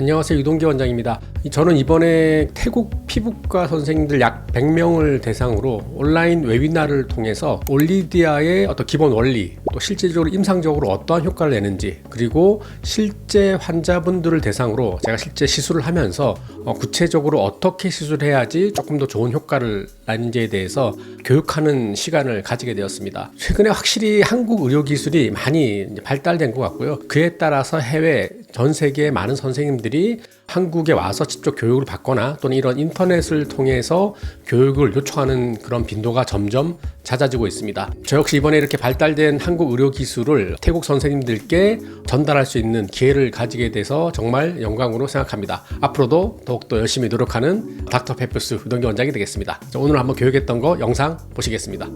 안녕하세요. 유동기 원장입니다. 저는 이번에 태국 피부과 선생님들 약 100명을 대상으로 온라인 웨비나를 통해서 올리디아의 어떤 기본 원리, 또 실제적으로 임상적으로 어떠한 효과를 내는지, 그리고 실제 환자분들을 대상으로 제가 실제 시술을 하면서 어, 구체적으로 어떻게 시술해야지 조금 더 좋은 효과를 내는지에 대해서 교육하는 시간을 가지게 되었습니다. 최근에 확실히 한국 의료 기술이 많이 발달된 것 같고요. 그에 따라서 해외 전 세계의 많은 선생님들이 한국에 와서 직접 교육을 받거나 또는 이런 인터넷을 통해서 교육을 요청하는 그런 빈도가 점점 잦아지고 있습니다. 저 역시 이번에 이렇게 발달된 한국 의료 기술을 태국 선생님들께 전달할 수 있는 기회를 가지게 돼서 정말 영광으로 생각합니다. 앞으로도 더욱더 열심히 노력하는 닥터 페프스 유동기 원장이 되겠습니다. 자, 오늘 한번 교육했던 거 영상 보시겠습니다.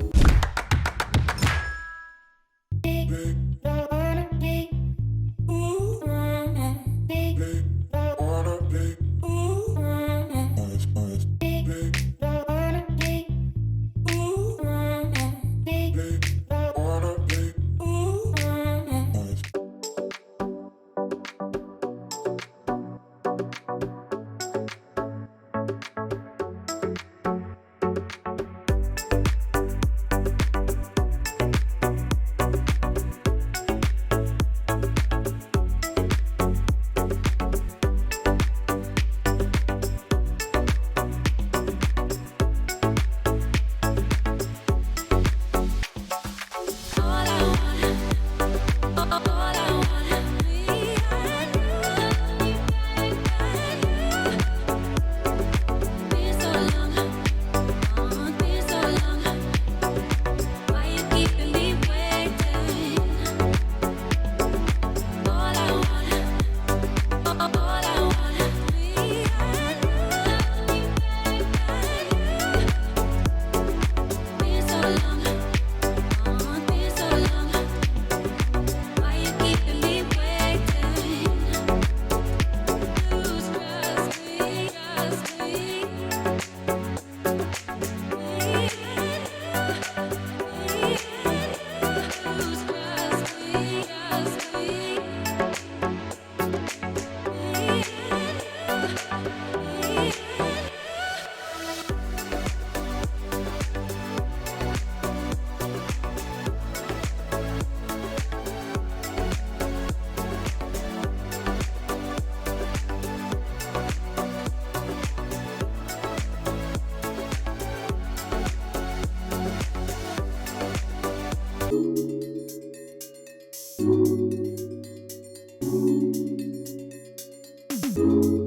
bola. you